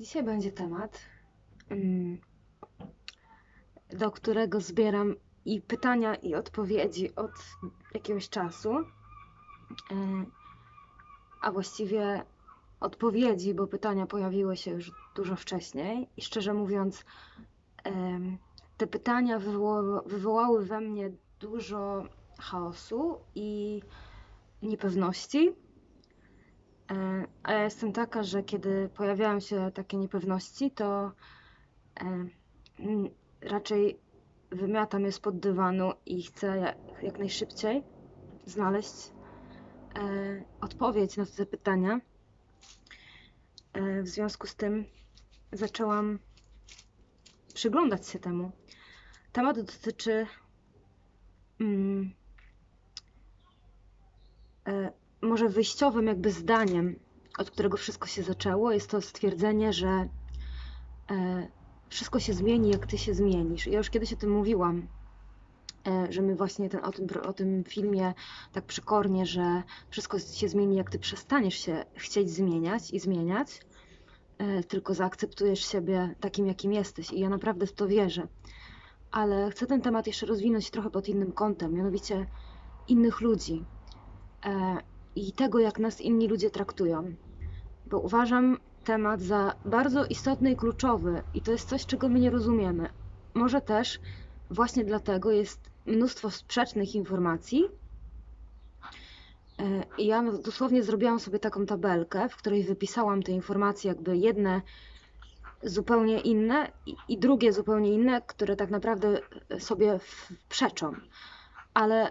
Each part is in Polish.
Dzisiaj będzie temat, mm, do którego zbieram i pytania, i odpowiedzi od jakiegoś czasu. E, A właściwie odpowiedzi, bo pytania pojawiły się już dużo wcześniej. I szczerze mówiąc, em, te pytania wywoła- wywołały we mnie dużo chaosu i niepewności. E, A ja jestem taka, że kiedy pojawiają się takie niepewności, to e, mm, raczej wymiatam je spod dywanu i chcę jak, najszybciej znaleźć e, odpowiedź na te pytania. W związku z tym zaczęłam przyglądać się temu. Temat dotyczy mm, może wyjściowym jakby zdaniem, od którego wszystko się zaczęło, jest to stwierdzenie, że e, wszystko się zmieni, jak ty się zmienisz. Ja już kiedyś o tym mówiłam, e, że my właśnie ten, o, tym, o tym filmie tak przykornie, że wszystko się zmieni, jak ty przestaniesz się chcieć zmieniać i zmieniać, e, tylko zaakceptujesz siebie takim, jakim jesteś. I ja naprawdę w to wierzę. Ale chcę ten temat jeszcze rozwinąć trochę pod innym kątem, mianowicie innych ludzi i tego, jak nas inni ludzie traktują. Bo uważam temat za bardzo istotny i kluczowy, i to jest coś, czego my nie rozumiemy. Może też właśnie dlatego jest mnóstwo sprzecznych informacji. E, I ja dosłownie zrobiłam sobie taką tabelkę, w której wypisałam te informacje, jakby jedne zupełnie inne i, drugie zupełnie inne, które tak naprawdę sobie przeczą. Ale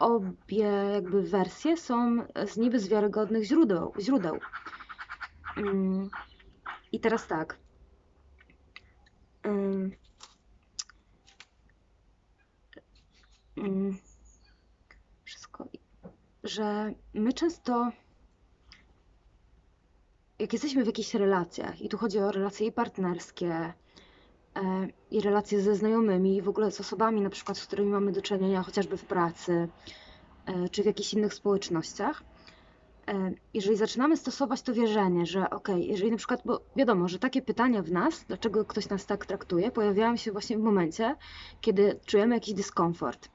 obie jakby wersje są z niby z wiarygodnych źródeł. źródeł. Mm, I teraz tak. Ym, ym, Wszystko. Że my często, jak jesteśmy w jakichś relacjach, i tu chodzi o relacje i partnerskie, i relacje ze znajomymi, i w ogóle z osobami, na przykład, z którymi mamy do czynienia, chociażby w pracy, e, czy w jakichś innych społecznościach, e, jeżeli zaczynamy stosować to wierzenie, że okej, jeżeli na przykład, bo wiadomo, że takie pytania w nas, dlaczego ktoś nas tak traktuje, pojawiają się właśnie w momencie, kiedy czujemy jakiś dyskomfort.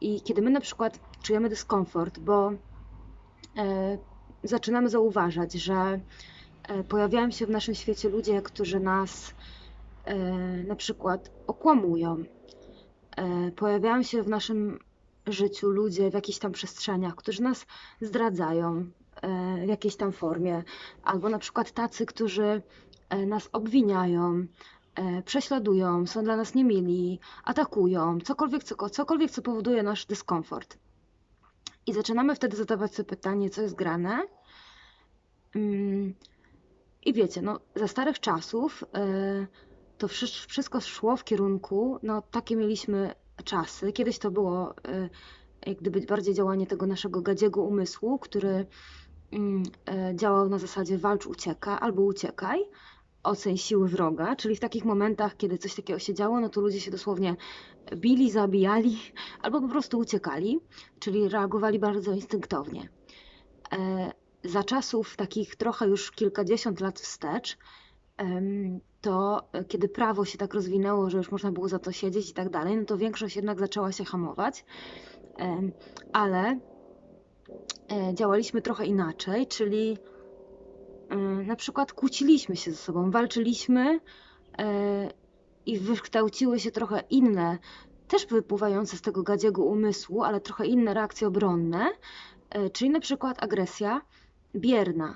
I kiedy my na przykład czujemy dyskomfort, bo e, zaczynamy zauważać, że e, pojawiają się w naszym świecie ludzie, którzy nas e, na przykład okłamują, e, pojawiają się w naszym życiu ludzie w jakichś tam przestrzeniach, którzy nas zdradzają e, w jakiejś tam formie, albo na przykład tacy, którzy e, nas obwiniają, e, prześladują, są dla nas niemili, atakują, cokolwiek, co, cokolwiek, co powoduje nasz dyskomfort. I zaczynamy wtedy zadawać sobie pytanie, co jest grane. Mm, I wiecie, no, za starych czasów e, to wszy- wszystko szło w kierunku, no takie mieliśmy czasy. Kiedyś to było e, jak gdyby bardziej działanie tego naszego gadziego umysłu, który mm, e, działał na zasadzie walcz, ucieka albo uciekaj, oceń siły wroga, czyli w takich momentach, kiedy coś takiego się działo, no to ludzie się dosłownie bili, zabijali albo po prostu uciekali, czyli reagowali bardzo instynktownie. E, Za czasów takich trochę już kilkadziesiąt lat wstecz, to e, kiedy prawo się tak rozwinęło, że już można było za to siedzieć i tak dalej, no to większość jednak zaczęła się hamować, ale e, działaliśmy trochę inaczej, czyli na przykład kłóciliśmy się ze sobą, walczyliśmy e, i wykształciły się trochę inne, też wypływające z tego gadziego umysłu, ale trochę inne reakcje obronne, czyli na przykład agresja bierna,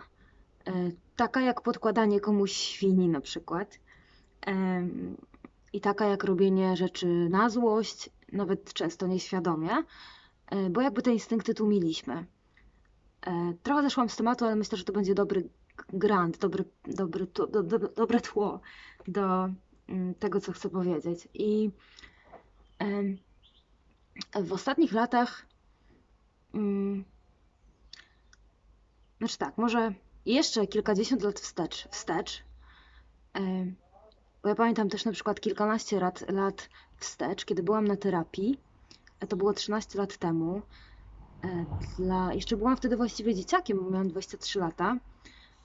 taka jak podkładanie komuś świni na przykład, i taka jak robienie rzeczy na złość, nawet często nieświadomie, e, bo jakby te instynkty tłumiliśmy. E, Trochę zeszłam z tematu, ale myślę, że to będzie dobry grant, dobry, dobry, do, do, dobre tło do mm, tego, co chcę powiedzieć. I w ostatnich latach, mm, znaczy tak, może jeszcze kilkadziesiąt lat wstecz, wstecz em, bo ja pamiętam też na przykład kilkanaście lat, lat wstecz, kiedy byłam na terapii, e, to było 13 lat temu, e, dla, jeszcze byłam wtedy właściwie dzieciakiem, bo miałam 23 lata.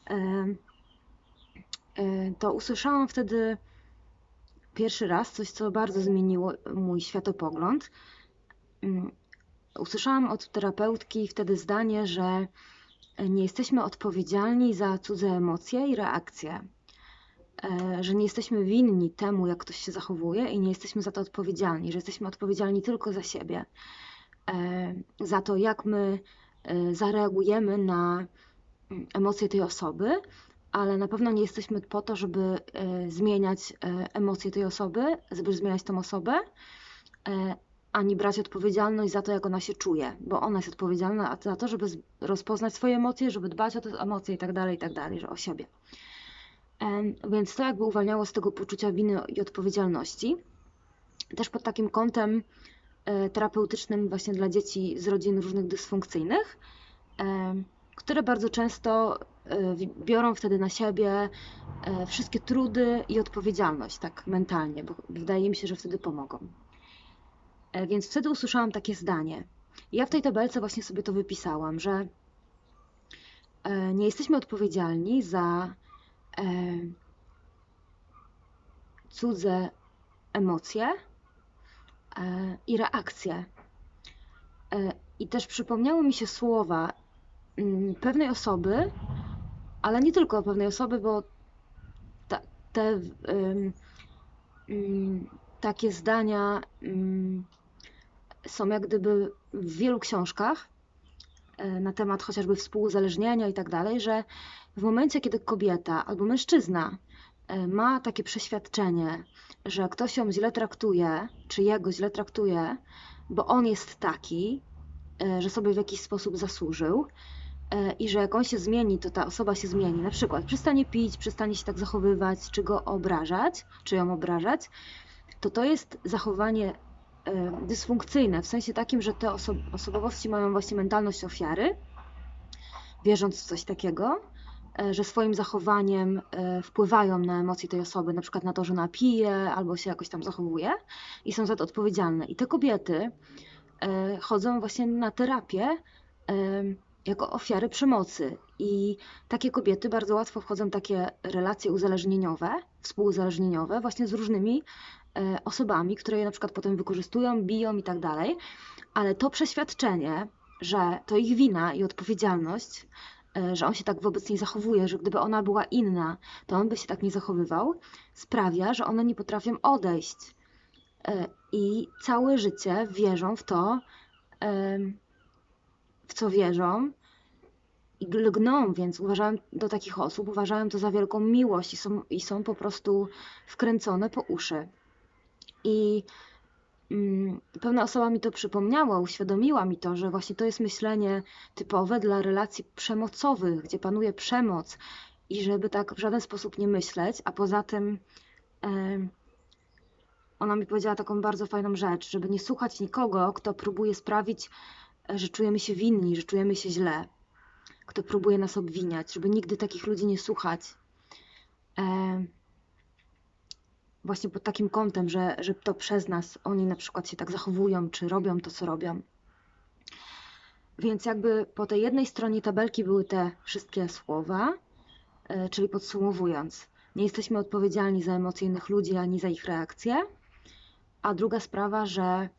E, e, to usłyszałam wtedy pierwszy raz coś, co bardzo zmieniło mój światopogląd. Mm, usłyszałam od terapeutki wtedy zdanie, że nie jesteśmy odpowiedzialni za cudze emocje i reakcje. E, że nie jesteśmy winni temu, jak ktoś się zachowuje i nie jesteśmy za to odpowiedzialni, że jesteśmy odpowiedzialni tylko za siebie, e, za to, jak my e, zareagujemy na mm, emocje tej osoby, ale na pewno nie jesteśmy po to, żeby zmieniać emocje tej osoby, żeby zmieniać tą osobę, ani brać odpowiedzialność za to, jak ona się czuje, bo ona jest odpowiedzialna za to, żeby rozpoznać swoje emocje, żeby dbać o te emocje i tak dalej, i tak dalej, że o siebie. Więc to jakby uwalniało z tego poczucia winy i odpowiedzialności. Też pod takim kątem e, terapeutycznym właśnie dla dzieci z rodzin różnych dysfunkcyjnych, które bardzo często e, biorą wtedy na siebie e, wszystkie trudy i odpowiedzialność, tak mentalnie, bo wydaje mi się, że wtedy pomogą. Więc wtedy usłyszałam takie zdanie. Ja w tej tabelce właśnie sobie to wypisałam, że nie jesteśmy odpowiedzialni za e, cudze emocje e, i reakcje. E, I też przypomniały mi się słowa mm, pewnej osoby, ale nie tylko pewnej osoby, bo ta, te takie zdania są jak gdyby w wielu książkach e, na temat chociażby współuzależnienia i tak dalej, że w momencie, kiedy kobieta albo mężczyzna e, ma takie przeświadczenie, że ktoś ją źle traktuje, czy jego źle traktuje, bo on jest taki, e, że sobie w jakiś sposób zasłużył i że jak on się zmieni, to ta osoba się zmieni. Na przykład przestanie pić, przestanie się tak zachowywać, czy go obrażać, czy ją obrażać, to to jest zachowanie dysfunkcyjne, w sensie takim, że te oso osobowości mają właśnie mentalność ofiary, wierząc w coś takiego, E, że swoim zachowaniem e, wpływają na emocje tej osoby, na przykład na to, że napije albo się jakoś tam zachowuje i są za to odpowiedzialne. I te kobiety e, chodzą właśnie na terapię jako ofiary przemocy. I takie kobiety bardzo łatwo wchodzą w takie relacje uzależnieniowe, współuzależnieniowe, właśnie z różnymi osobami, które je na przykład potem wykorzystują, biją i tak dalej. Ale to przeświadczenie, że to ich wina i odpowiedzialność E, że on się tak wobec niej zachowuje, że gdyby ona była inna, to on by się tak nie zachowywał, sprawia, że one nie potrafią odejść. E, I całe życie wierzą w to, w co wierzą, i lgną, więc uważałem do takich osób, uważałem to za wielką miłość i są, i są po prostu wkręcone po uszy. I Mm, pewna osoba mi to przypomniała, uświadomiła mi to, że właśnie to jest myślenie typowe dla relacji przemocowych, gdzie panuje przemoc i żeby tak w żaden sposób nie myśleć, a poza tym ona mi powiedziała taką bardzo fajną rzecz, żeby nie słuchać nikogo, kto próbuje sprawić, że czujemy się winni, że czujemy się źle, kto próbuje nas obwiniać, żeby nigdy takich ludzi nie słuchać właśnie pod takim kątem, że, że to przez nas oni na przykład się tak zachowują, czy robią to, co robią. Więc jakby po tej jednej stronie tabelki były te wszystkie słowa, e, czyli podsumowując, nie jesteśmy odpowiedzialni za emocje ludzi ani za ich reakcje. A druga sprawa, że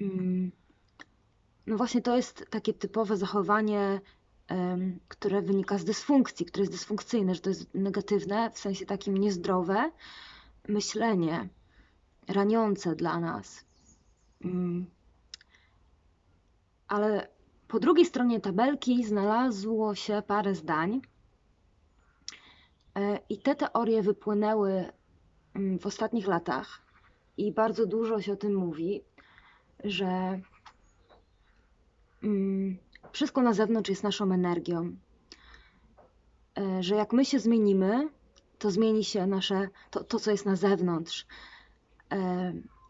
mm, no właśnie to jest takie typowe zachowanie, które wynika z dysfunkcji, które jest dysfunkcyjne, że to jest negatywne, w sensie takim niezdrowe, myślenie raniące dla nas. Mm. Ale po drugiej stronie tabelki znalazło się parę zdań, e, i te teorie wypłynęły mm, w ostatnich latach, i bardzo dużo się o tym mówi, że mm, wszystko na zewnątrz jest naszą energią. E, że jak my się zmienimy, to zmieni się nasze, to, to co jest na zewnątrz.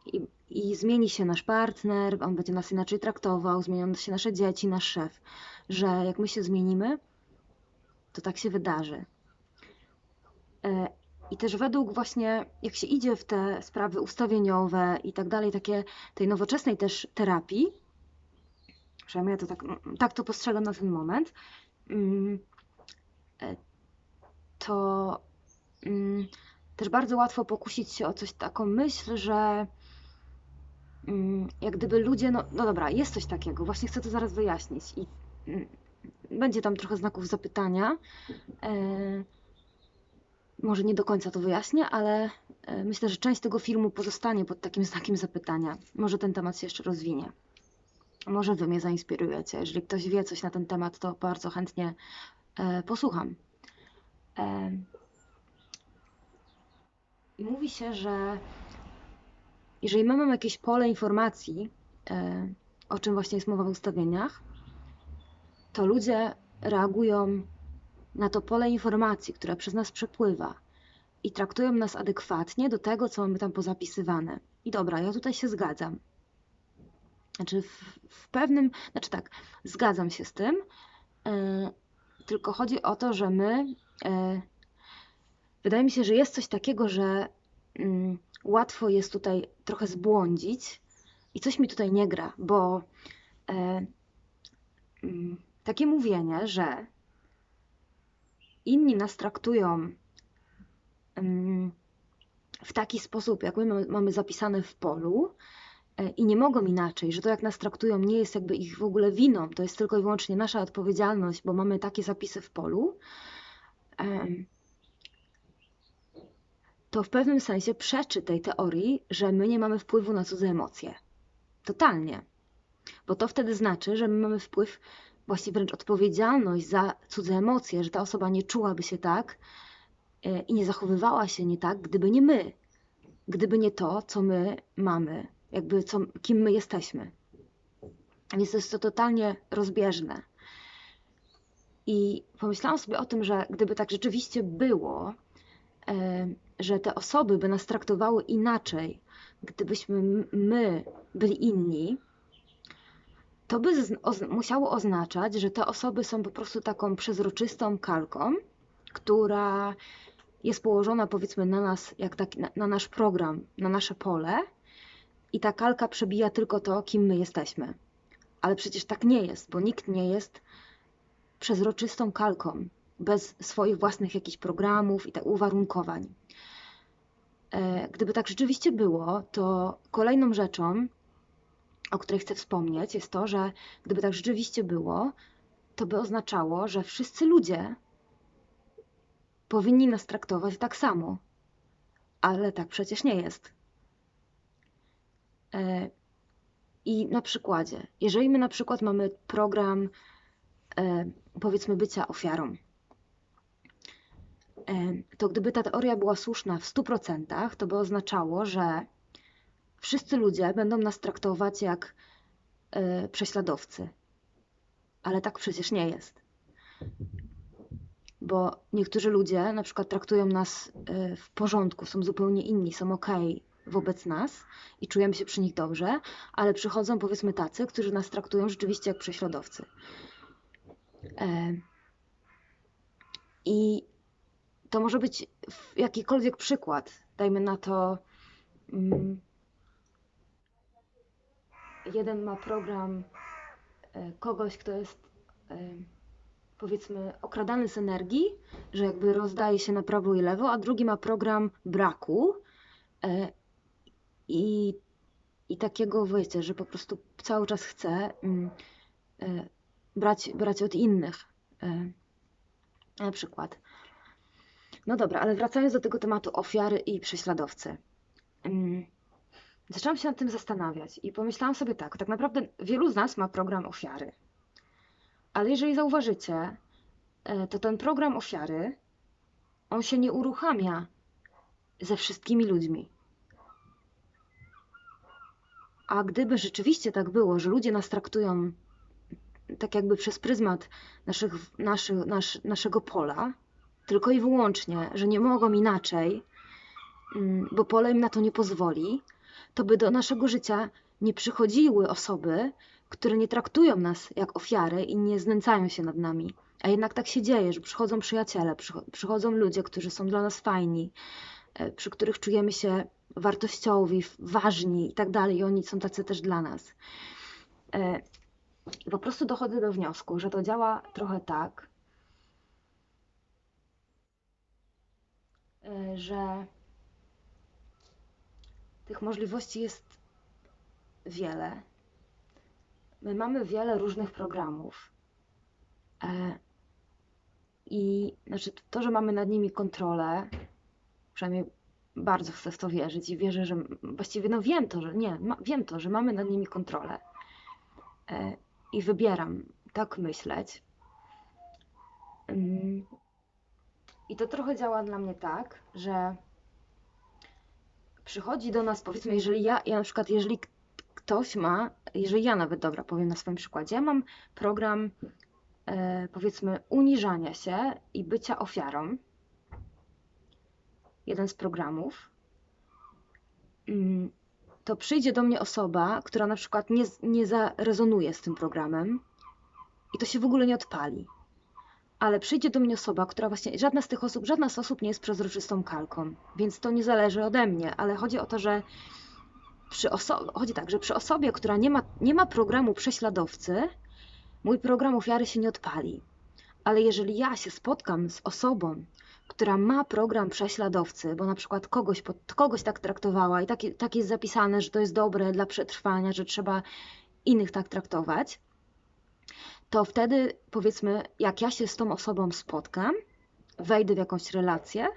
I, I zmieni się nasz partner, on będzie nas inaczej traktował, zmienią się nasze dzieci, nasz szef. Że jak my się zmienimy, to tak się wydarzy. E, I też według właśnie, jak się idzie w te sprawy ustawieniowe i tak dalej, takie tej nowoczesnej też terapii, przynajmniej ja to tak, tak to postrzegam na ten moment, mm, e, to też bardzo łatwo pokusić się o coś taką myśl, że mm, jak gdyby ludzie, no, no dobra, jest coś takiego, właśnie chcę to zaraz wyjaśnić i mm, będzie tam trochę znaków zapytania. E, może nie do końca to wyjaśnię, ale e, myślę, że część tego filmu pozostanie pod takim znakiem zapytania. Może ten temat się jeszcze rozwinie. Może wy mnie zainspirujecie. Jeżeli ktoś wie coś na ten temat, to bardzo chętnie e, posłucham. E, mówi się, że jeżeli my mamy jakieś pole informacji, e, o czym właśnie jest mowa w ustawieniach, to ludzie reagują na to pole informacji, które przez nas przepływa i traktują nas adekwatnie do tego, co mamy tam pozapisywane. I dobra, ja tutaj się zgadzam. Znaczy, w, w pewnym, znaczy tak, zgadzam się z tym, yy, tylko chodzi o to, że my, yy, wydaje mi się, że jest coś takiego, że yy, łatwo jest tutaj trochę zbłądzić i coś mi tutaj nie gra, bo mm, takie mówienie, że inni nas traktują w taki sposób, jak my mamy zapisane w polu, e, i nie mogą inaczej, że to jak nas traktują nie jest jakby ich w ogóle winą, to jest tylko i wyłącznie nasza odpowiedzialność, bo mamy takie zapisy w polu, to w pewnym sensie przeczy tej teorii, że my nie mamy wpływu na cudze emocje. Totalnie. Bo to wtedy znaczy, że my mamy wpływ właśnie wręcz odpowiedzialność za cudze emocje, że ta osoba nie czułaby się tak e, i nie zachowywała się nie tak, gdyby nie my, gdyby nie to, co my mamy, jakby co, kim my jesteśmy. Więc to jest to totalnie rozbieżne. I pomyślałam sobie o tym, że gdyby tak rzeczywiście było, e, że te osoby by nas traktowały inaczej, gdybyśmy my byli inni, to by musiało oznaczać, że te osoby są po prostu taką przezroczystą kalką, która jest położona powiedzmy na nas, jak na, na nasz program, na nasze pole i ta kalka przebija tylko to, kim my jesteśmy. Ale przecież tak nie jest, bo nikt nie jest przezroczystą kalką, bez swoich własnych jakichś programów i tak uwarunkowań. E, gdyby tak rzeczywiście było, to kolejną rzeczą, o której chcę wspomnieć, jest to, że gdyby tak rzeczywiście było, to by oznaczało, że wszyscy ludzie powinni nas traktować tak samo. Ale tak przecież nie jest. E, I na przykładzie, jeżeli my na przykład mamy program, e, powiedzmy, bycia ofiarą, to gdyby ta teoria była słuszna w 100%, to by oznaczało, że wszyscy ludzie będą nas traktować jak yy, prześladowcy. Ale tak przecież nie jest. Bo niektórzy ludzie na przykład traktują nas yy, w porządku, są zupełnie inni, są ok wobec nas i czujemy się przy nich dobrze, ale przychodzą powiedzmy tacy, którzy nas traktują rzeczywiście jak prześladowcy. Yy. I to może być jakikolwiek przykład. Dajmy na to. Mm, jeden ma program e, kogoś, kto jest e, powiedzmy okradany z energii, że jakby rozdaje się na prawo i lewo, a drugi ma program braku e, i, i takiego wiecie, że po prostu cały czas chce mm, brać, brać od innych. Na przykład. No dobra, ale wracając do tego tematu ofiary i prześladowcy. Zaczęłam się nad tym zastanawiać i pomyślałam sobie tak, tak naprawdę wielu z nas ma program ofiary. Ale jeżeli zauważycie, e, to ten program ofiary, on się nie uruchamia ze wszystkimi ludźmi. A gdyby rzeczywiście tak było, że ludzie nas traktują tak jakby przez pryzmat naszych, naszy, nasz, naszego pola, tylko i wyłącznie, że nie mogą inaczej, mm, bo pole im na to nie pozwoli, to by do naszego życia nie przychodziły osoby, które nie traktują nas jak ofiary i nie znęcają się nad nami. A jednak tak się dzieje, że przychodzą przyjaciele, przychodzą ludzie, którzy są dla nas fajni, e, przy których czujemy się wartościowi, ważni i tak dalej, i oni są tacy też dla nas. E, po prostu dochodzę do wniosku, że to działa trochę tak, że tych możliwości jest wiele. My mamy wiele różnych programów. E, I znaczy to, że mamy nad nimi kontrolę, przynajmniej bardzo chcę w to wierzyć i wierzę, że właściwie no wiem to, że nie, ma, wiem to, że mamy nad nimi kontrolę. E, I wybieram tak myśleć. I to trochę działa dla mnie tak, że przychodzi do nas, powiedzmy, jeżeli ja, ja na przykład, jeżeli ktoś ma, jeżeli ja nawet, dobra, powiem na swoim przykładzie, ja mam program, e, powiedzmy, uniżania się i bycia ofiarą, jeden z programów, mm, to przyjdzie do mnie osoba, która na przykład nie, nie zarezonuje z tym programem i to się w ogóle nie odpali. Ale przyjdzie do mnie osoba, która właśnie, żadna z tych osób, żadna z osób nie jest przezroczystą kalką, więc to nie zależy ode mnie, ale chodzi o to, że przy osobie, chodzi tak, że przy osobie, która nie ma, nie ma programu prześladowcy, mój program ofiary się nie odpali. Ale jeżeli ja się spotkam z osobą, która ma program prześladowcy, bo na przykład kogoś, kogoś tak traktowała i tak, tak jest zapisane, że to jest dobre dla przetrwania, że trzeba innych tak traktować, to wtedy powiedzmy, jak ja się z tą osobą spotkam, wejdę w jakąś relację,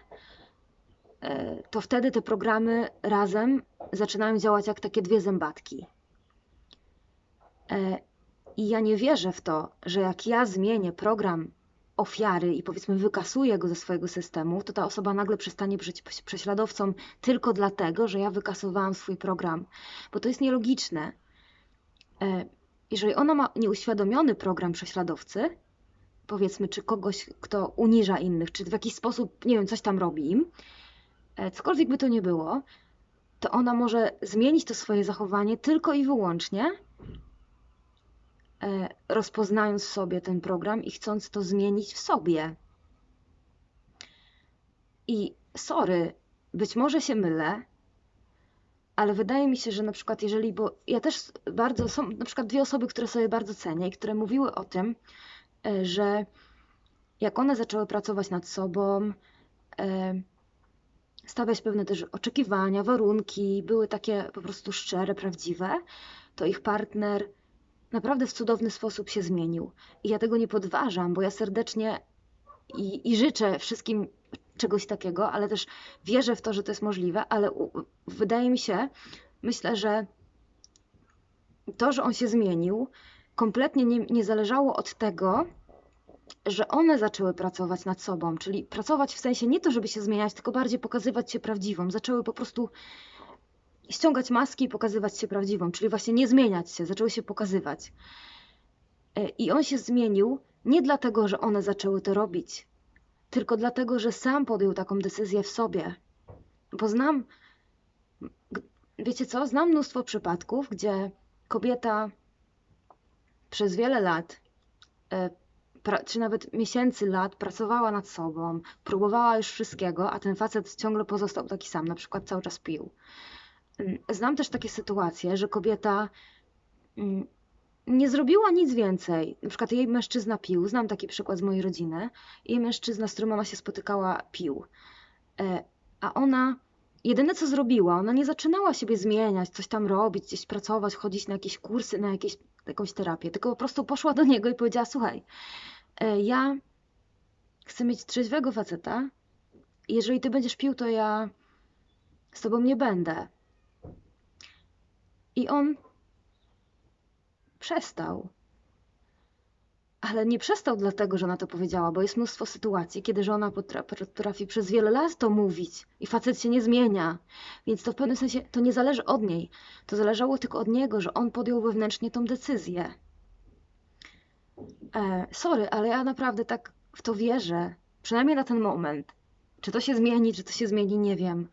e, to wtedy te programy razem zaczynają działać jak takie dwie zębatki. E, I ja nie wierzę w to, że jak ja zmienię program ofiary i powiedzmy wykasuję go ze swojego systemu, to ta osoba nagle przestanie być prześladowcą tylko dlatego, że ja wykasowałam swój program, bo to jest nielogiczne. Jeżeli ona ma nieuświadomiony program prześladowcy, powiedzmy, czy kogoś, kto uniża innych, czy w jakiś sposób, nie wiem, coś tam robi im, e, cokolwiek by to nie było, to ona może zmienić to swoje zachowanie tylko i wyłącznie E, rozpoznając sobie ten program i chcąc to zmienić w sobie. I sorry, być może się mylę, ale wydaje mi się, że na przykład jeżeli, bo ja też bardzo, są na przykład dwie osoby, które sobie bardzo cenię i które mówiły o tym, e, że jak one zaczęły pracować nad sobą, e, stawiać pewne też oczekiwania, warunki, były takie po prostu szczere, prawdziwe, to ich partner naprawdę w cudowny sposób się zmienił. I ja tego nie podważam, bo ja serdecznie i, i życzę wszystkim czegoś takiego, ale też wierzę w to, że to jest możliwe, ale wydaje mi się, myślę, że to, że on się zmienił, kompletnie nie, nie zależało od tego, że one zaczęły pracować nad sobą, czyli pracować w sensie nie to, żeby się zmieniać, tylko bardziej pokazywać się prawdziwą. Zaczęły po prostu ściągać maski i pokazywać się prawdziwą, czyli właśnie nie zmieniać się, zaczęły się pokazywać. E, I on się zmienił nie dlatego, że one zaczęły to robić, tylko dlatego, że sam podjął taką decyzję w sobie. Bo znam, wiecie co, znam mnóstwo przypadków, gdzie kobieta przez wiele lat, e, czy nawet miesięcy lat pracowała nad sobą, próbowała już wszystkiego, a ten facet ciągle pozostał taki sam, na przykład cały czas pił. Znam też takie sytuacje, że kobieta mm, nie zrobiła nic więcej. Na przykład jej mężczyzna pił, znam taki przykład z mojej rodziny. Jej mężczyzna, z którym ona się spotykała, pił. E, a ona jedyne co zrobiła, ona nie zaczynała siebie zmieniać, coś tam robić, gdzieś pracować, chodzić na jakieś kursy, na jakieś, jakąś terapię, tylko po prostu poszła do niego i powiedziała: Słuchaj, e, ja chcę mieć trzeźwego faceta. Jeżeli ty będziesz pił, to ja z tobą nie będę. I on przestał. Ale nie przestał dlatego, że ona to powiedziała, bo jest mnóstwo sytuacji, kiedy żona potrafi przez wiele lat to mówić i facet się nie zmienia. Więc to w pewnym sensie to nie zależy od niej. To zależało tylko od niego, że on podjął wewnętrznie tą decyzję. E, sorry, ale ja naprawdę tak w to wierzę. Przynajmniej na ten moment. Czy to się zmieni, czy to się zmieni, nie wiem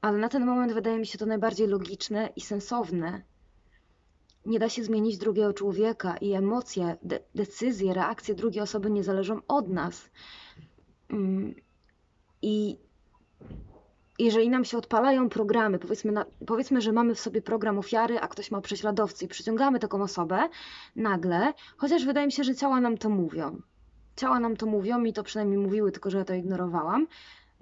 ale na ten moment wydaje mi się to najbardziej logiczne i sensowne. Nie da się zmienić drugiego człowieka i emocje, de decyzje, reakcje drugiej osoby nie zależą od nas. Mm, I jeżeli nam się odpalają programy, powiedzmy, na, powiedzmy, że mamy w sobie program ofiary, a ktoś ma prześladowcy i przyciągamy taką osobę, nagle, chociaż wydaje mi się, że ciała nam to mówią. Ciała nam to mówią i to przynajmniej mówiły, tylko że ja to ignorowałam,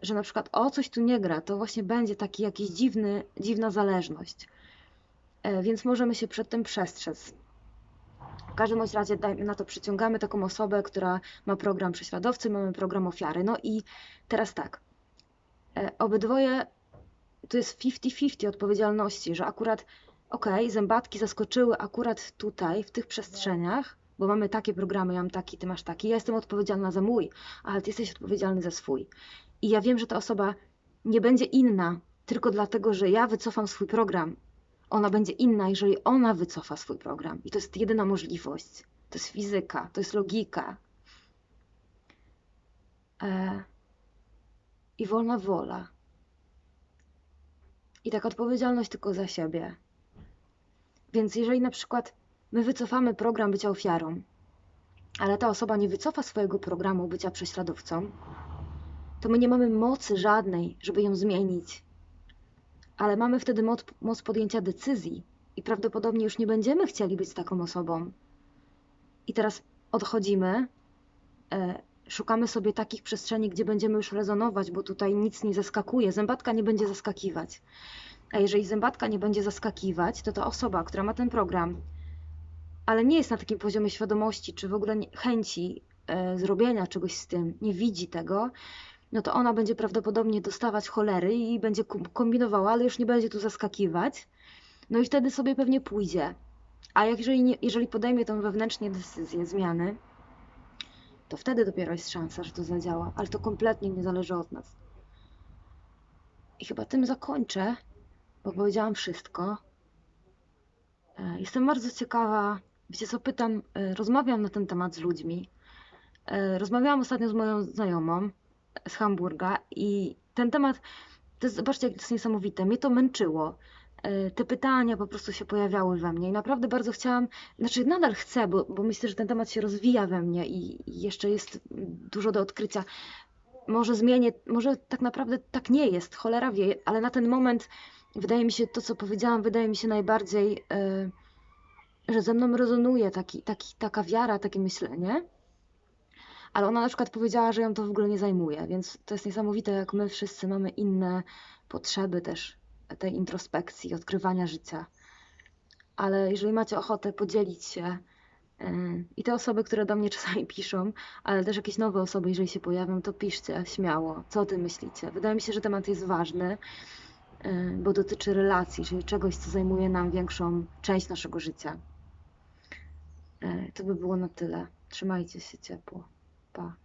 że na przykład o coś tu nie gra, to właśnie będzie taki jakiś dziwny, dziwna zależność. E, Więc możemy się przed tym przestrzec. W każdym razie na to przyciągamy taką osobę, która ma program prześladowcy, mamy program ofiary. No i teraz tak. e, Obydwoje to jest 50-50 odpowiedzialności, że akurat okej, zębatki zaskoczyły akurat tutaj, w tych przestrzeniach, bo mamy takie programy, ja mam taki, ty masz taki, ja jestem odpowiedzialna za mój, ale ty jesteś odpowiedzialny za swój. I ja wiem, że ta osoba nie będzie inna tylko dlatego, że ja wycofam swój program. Ona będzie inna, jeżeli ona wycofa swój program. I to jest jedyna możliwość. To jest fizyka, to jest logika. E... I wolna wola. I taka odpowiedzialność tylko za siebie. Więc jeżeli na przykład my wycofamy program bycia ofiarą, ale ta osoba nie wycofa swojego programu bycia prześladowcą, to my nie mamy mocy żadnej, żeby ją zmienić. Ale mamy wtedy moc, moc podjęcia decyzji i prawdopodobnie już nie będziemy chcieli być taką osobą. I teraz odchodzimy, e, szukamy sobie takich przestrzeni, gdzie będziemy już rezonować, bo tutaj nic nie zaskakuje. Zębatka nie będzie zaskakiwać. A jeżeli zębatka nie będzie zaskakiwać, to ta osoba, która ma ten program, ale nie jest na takim poziomie świadomości, czy w ogóle nie, chęci e, zrobienia czegoś z tym, nie widzi tego, no to ona będzie prawdopodobnie dostawać cholery i będzie kom- kombinowała, ale już nie będzie tu zaskakiwać. No i wtedy sobie pewnie pójdzie. A jeżeli, nie, jeżeli podejmie tą wewnętrznie decyzję zmiany, to wtedy dopiero jest szansa, że to zadziała, ale to kompletnie nie zależy od nas. I chyba tym zakończę, bo powiedziałam wszystko. E, Jestem bardzo ciekawa, wiecie co, pytam, e, rozmawiam na ten temat z ludźmi. E, Rozmawiałam ostatnio z moją znajomą z Hamburga i ten temat, to jest, zobaczcie, jak to jest niesamowite, mnie to męczyło. E, Te pytania po prostu się pojawiały we mnie i naprawdę bardzo chciałam, znaczy nadal chcę, bo, bo myślę, że ten temat się rozwija we mnie i jeszcze jest dużo do odkrycia. Może zmienię, może tak naprawdę tak nie jest, cholera wie, ale na ten moment wydaje mi się, to co powiedziałam, wydaje mi się najbardziej, e, że ze mną rezonuje taki, taki, taka wiara, takie myślenie. Ale ona na przykład powiedziała, że ją to w ogóle nie zajmuje, więc to jest niesamowite, jak my wszyscy mamy inne potrzeby też tej introspekcji, odkrywania życia. Ale jeżeli macie ochotę podzielić się yy, i te osoby, które do mnie czasami piszą, ale też jakieś nowe osoby, jeżeli się pojawią, to piszcie śmiało, co o tym myślicie. Wydaje mi się, że temat jest ważny, yy, bo dotyczy relacji, czyli czegoś, co zajmuje nam większą część naszego życia. Yy, To by było na tyle. Trzymajcie się ciepło. 아빠